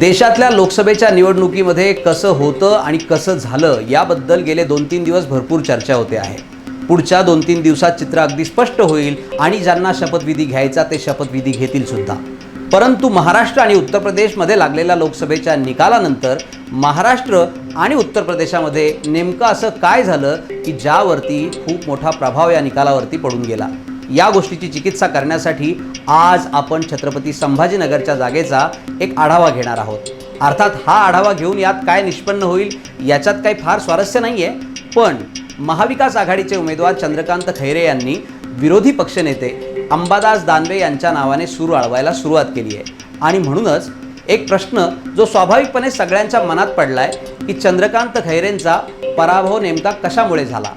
देशातल्या लोकसभेच्या निवडणुकीमध्ये कसं होतं आणि कसं झालं याबद्दल गेले दोन तीन दिवस भरपूर चर्चा होते आहे. पुढच्या दोन तीन दिवसात चित्र अगदी स्पष्ट होईल आणि ज्यांना शपथविधी घ्यायचा ते शपथविधी घेतील सुद्धा. परंतु महाराष्ट्र आणि उत्तर प्रदेशमध्ये लागलेल्या लोकसभेच्या निकालानंतर महाराष्ट्र आणि उत्तर प्रदेशामध्ये नेमकं असं काय झालं की ज्यावरती खूप मोठा प्रभाव या निकालावरती पडून गेला. या गोष्टीची चिकित्सा करण्यासाठी आज आपण छत्रपती संभाजीनगरच्या जागेचा एक आढावा घेणार आहोत. अर्थात हा आढावा घेऊन यात काय निष्पन्न होईल याच्यात काही फार स्वारस्य नाही आहे पण महाविकास आघाडीचे उमेदवार चंद्रकांत खैरे यांनी विरोधी पक्षनेते अंबादास दानवे यांच्या नावाने सूर आळवायला सुरुवात केली आहे. आणि म्हणूनच एक प्रश्न जो स्वाभाविकपणे सगळ्यांच्या मनात पडला आहे की चंद्रकांत खैरेंचा पराभव नेमका कशामुळे झाला?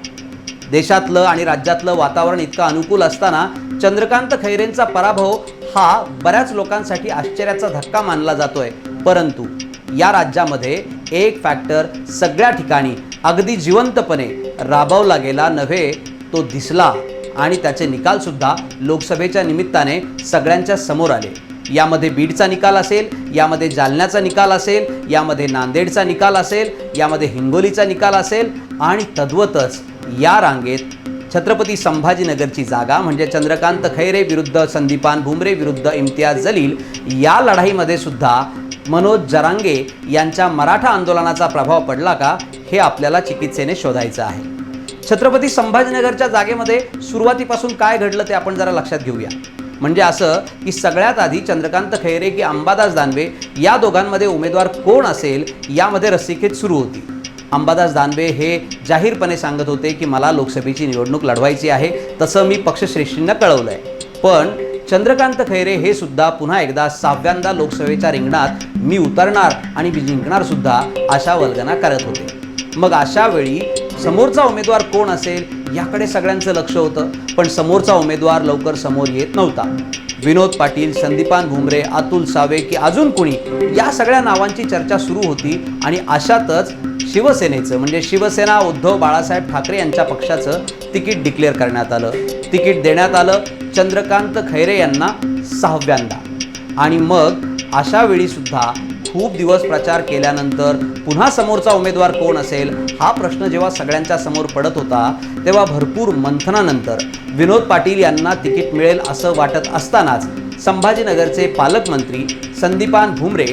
देशातलं आणि राज्यातलं वातावरण इतकं अनुकूल असताना चंद्रकांत खैरेंचा पराभव हा बऱ्याच लोकांसाठी आश्चर्याचा धक्का मानला जातोय. परंतु या राज्यामध्ये एक फॅक्टर सगळ्या ठिकाणी अगदी जिवंतपणे राबवला गेला नव्हे तो दिसला. आणि त्याचे निकालसुद्धा लोकसभेच्या निमित्ताने सगळ्यांच्या समोर आले. यामध्ये बीडचा निकाल असेल यामध्ये जालन्याचा निकाल असेल यामध्ये नांदेडचा निकाल असेल यामध्ये हिंगोलीचा निकाल असेल आणि तद्वतच या रांगेत छत्रपती संभाजीनगरची जागा म्हणजे चंद्रकांत खैरे विरुद्ध संदीपान भुमरे विरुद्ध इम्तियाज जलील या लढाईमध्ये सुद्धा मनोज जरांगे यांच्या मराठा आंदोलनाचा प्रभाव पडला का हे आपल्याला चिकित्सेने शोधायचं आहे. छत्रपती संभाजीनगरच्या जागेमध्ये सुरुवातीपासून काय घडलं ते आपण जरा लक्षात घेऊया. म्हणजे असं की सगळ्यात आधी चंद्रकांत खैरे की अंबादास दानवे या दोघांमध्ये उमेदवार कोण असेल यामध्ये रस्सीखेच सुरू होती. अंबादास दानवे हे जाहीरपणे सांगत होते की मला लोकसभेची निवडणूक लढवायची आहे तसं मी पक्षश्रेष्ठींना कळवलं आहे पण चंद्रकांत खैरे हे सुद्धा पुन्हा एकदा सहाव्यांदा लोकसभेच्या रिंगणात मी उतरणार आणि मी जिंकणार सुद्धा अशा वल्गना करत होते. मग अशा वेळी समोरचा उमेदवार कोण असेल याकडे सगळ्यांचं लक्ष होतं पण समोरचा उमेदवार लवकर समोर येत नव्हता. विनोद पाटील संदीपान भुमरे अतुल सावे की अजून कुणी या सगळ्या नावांची चर्चा सुरू होती आणि अशातच शिवसेनेचं म्हणजे शिवसेना उद्धव बाळासाहेब ठाकरे यांच्या पक्षाचं तिकीट डिक्लेअर करण्यात आलं. तिकीट देण्यात आलं. चंद्रकांत खैरे यांना सहाव्यांदा. आणि मग अशा वेळीसुद्धा खूप दिवस प्रचार केल्यानंतर पुन्हा समोरचा उमेदवार कोण असेल हा प्रश्न जेव्हा सगळ्यांच्या समोर पडत होता तेव्हा भरपूर मंथनानंतर विनोद पाटील यांना तिकीट मिळेल असं वाटत असतानाच संभाजीनगरचे पालकमंत्री संदीपान भुमरे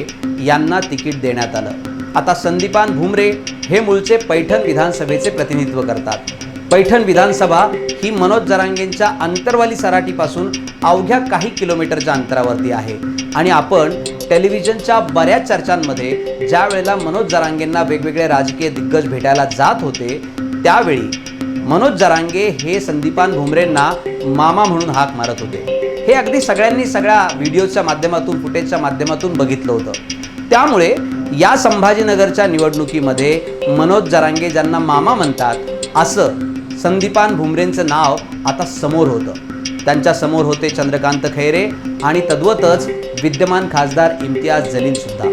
यांना तिकीट देण्यात आलं. आता संदीपान भुमरे हे मूळचे पैठण विधानसभेचे प्रतिनिधित्व करतात. पैठण विधानसभा ही मनोज जरांगेंच्या अंतरवाली सराटीपासून अवघ्या काही किलोमीटरच्या अंतरावरती आहे. आणि आपण टेलिव्हिजनच्या बऱ्याच चर्चांमध्ये ज्या वेळेला मनोज जरांगेंना वेगवेगळे राजकीय दिग्गज भेटायला जात होते त्यावेळी मनोज जरांगे हे संदीपान भुमरेंना मामा म्हणून हाक मारत होते. हे अगदी सगळ्यांनी सगळ्या व्हिडिओच्या माध्यमातून फुटेजच्या माध्यमातून बघितलं होतं. त्यामुळे या संभाजीनगरच्या निवडणुकीमध्ये मनोज जरांगे ज्यांना मामा म्हणतात असं संदीपान भुमरेंचं नाव आता समोर होतं. त्यांच्यासमोर होते चंद्रकांत खैरे आणि तद्वतच विद्यमान खासदार इम्तियाज जलील सुद्धा.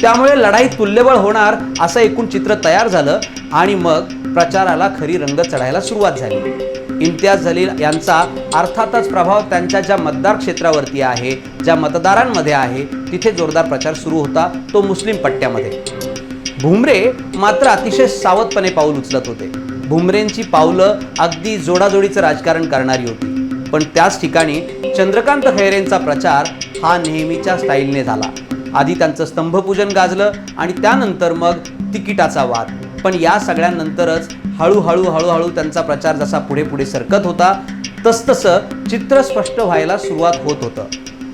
त्यामुळे लढाई तुल्यबळ होणार असं एकूण चित्र तयार झालं आणि मग प्रचाराला खरी रंग चढायला सुरुवात झाली. इम्तियाज जलील यांचा अर्थातच प्रभाव त्यांच्या ज्या मतदार क्षेत्रावरती आहे ज्या मतदारांमध्ये आहे तिथे जोरदार प्रचार सुरू होता तो मुस्लिम पट्ट्यामध्ये. भुमरे मात्र अतिशय सावधपणे पाऊल उचलत होते. भुमरेंची पावलं अगदी जोडाजोडीचं राजकारण करणारी होती. पण त्याच ठिकाणी चंद्रकांत खैरेंचा प्रचार हा नेहमीच्या स्टाईलने झाला. आधी त्यांचं स्तंभपूजन गाजलं आणि त्यानंतर मग तिकिटाचा वाद. पण या सगळ्यांनंतरच हळूहळू हळूहळू त्यांचा प्रचार जसा पुढे पुढे सरकत होता तसतसं चित्र स्पष्ट व्हायला सुरुवात होत होतं.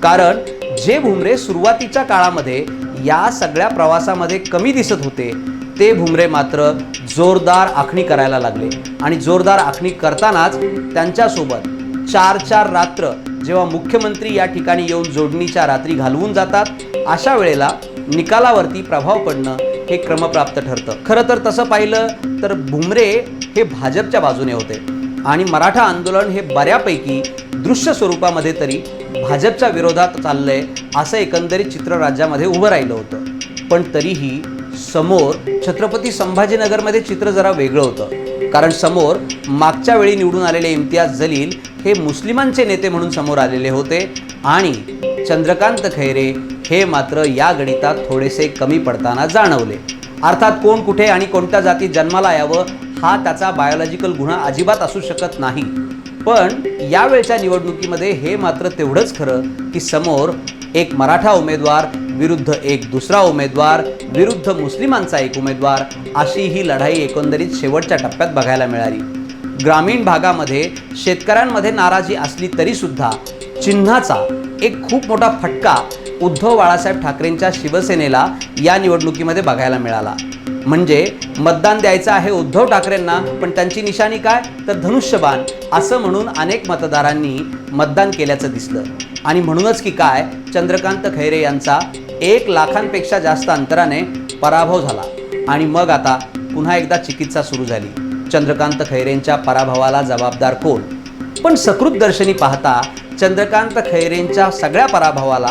कारण जे भुमरे सुरुवातीच्या काळामध्ये या सगळ्या प्रवासामध्ये कमी दिसत होते ते भुमरे मात्र जोरदार आखणी करायला लागले. आणि जोरदार आखणी करतानाच त्यांच्यासोबत चार चार रात्र जेव्हा मुख्यमंत्री या ठिकाणी येऊन जोडणीच्या रात्री घालवून जातात अशा वेळेला निकालावरती प्रभाव पडणं हे क्रमप्राप्त ठरतं. खरं तर तसं पाहिलं तर भुमरे हे भाजपच्या बाजूने होते. आणि मराठा आंदोलन हे बऱ्यापैकी दृश्य स्वरूपामध्ये तरी भाजपच्या विरोधात चाललंय असं एकंदरीत चित्र राज्यामध्ये उभं राहिलं होतं. पण तरीही समोर छत्रपती संभाजीनगरमध्ये चित्र जरा वेगळं होतं. कारण समोर मागच्या वेळी निवडून आलेले इम्तियाज जलील हे मुस्लिमांचे नेते म्हणून समोर आलेले होते आणि चंद्रकांत खैरे हे मात्र या गणितात थोडेसे कमी पडताना जाणवले. अर्थात कोण कुठे आणि कोणत्या जातीत जन्माला यावं हा त्याचा बायोलॉजिकल गुन्हा अजिबात असू शकत नाही. पण यावेळच्या निवडणुकीमध्ये हे मात्र तेवढंच खरं की समोर एक मराठा उमेदवार विरुद्ध एक दुसरा उमेदवार विरुद्ध मुस्लिमांचा एक उमेदवार अशी ही लढाई एकंदरीत शेवटच्या टप्प्यात बघायला मिळाली. ग्रामीण भागामध्ये शेतकऱ्यांमध्ये नाराजी असली तरीसुद्धा चिन्हाचा एक खूप मोठा फटका उद्धव बाळासाहेब ठाकरेंच्या शिवसेनेला या निवडणुकीमध्ये बघायला मिळाला. म्हणजे मतदान द्यायचं आहे उद्धव ठाकरेंना पण त्यांची निशाणी काय? तर धनुष्यबाण असं म्हणून अनेक मतदारांनी मतदान केल्याचं दिसलं. आणि म्हणूनच की काय? चंद्रकांत खैरे यांचा एक लाखांपेक्षा जास्त अंतराने पराभव झाला. आणि मग आता पुन्हा एकदा चिकित्सा सुरू झाली. चंद्रकांत खैरेंच्या पराभवाला जबाबदार कोण? पण सकृत दर्शनी पाहता चंद्रकांत खैरेंच्या सगळ्या पराभवाला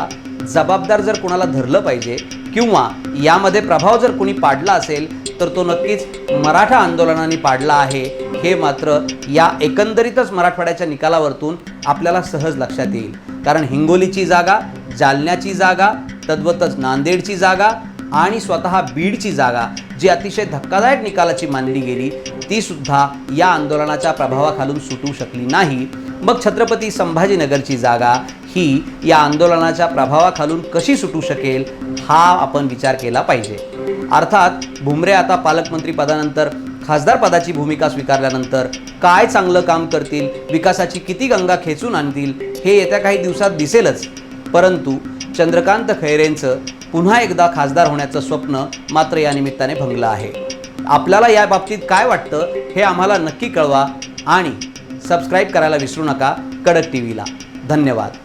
जबाबदार जर कोणाला धरलं पाहिजे किंवा यामध्ये प्रभाव जर कोणी पाडला असेल तर तो नक्कीच मराठा आंदोलनाने पाडला आहे. हे मात्र या एकंदरीतच मराठवाड्याच्या निकालावरतून आपल्याला सहज लक्षात येईल. कारण हिंगोलीची जागा जालन्याची जागा तद्वतच नांदेडची जागा आणि स्वतः बीडची जागा जी अतिशय धक्कादायक निकालाची मानली गेली ती सुद्धा या आंदोलनाच्या प्रभावाखालून सुटू शकली नाही. मग छत्रपती संभाजीनगरची जागा ही या आंदोलनाच्या प्रभावाखालून कशी सुटू शकेल हा आपण विचार केला पाहिजे. अर्थात भुमरे आता पालकमंत्री पदानंतर खासदार पदाची भूमिका स्वीकारल्यानंतर काय चांगलं काम करतील विकासाची किती गंगा खेचून आणतील हे येत्या काही दिवसात दिसेलच. परंतु चंद्रकांत खैरेंचं पुन्हा एकदा खासदार होण्याचं स्वप्न मात्र या निमित्ताने भंगलं आहे. आपल्याला या बाबतीत काय वाटतं हे आम्हाला नक्की कळवा आणि सबस्क्राईब करायला विसरू नका कडक टी व्हीला धन्यवाद.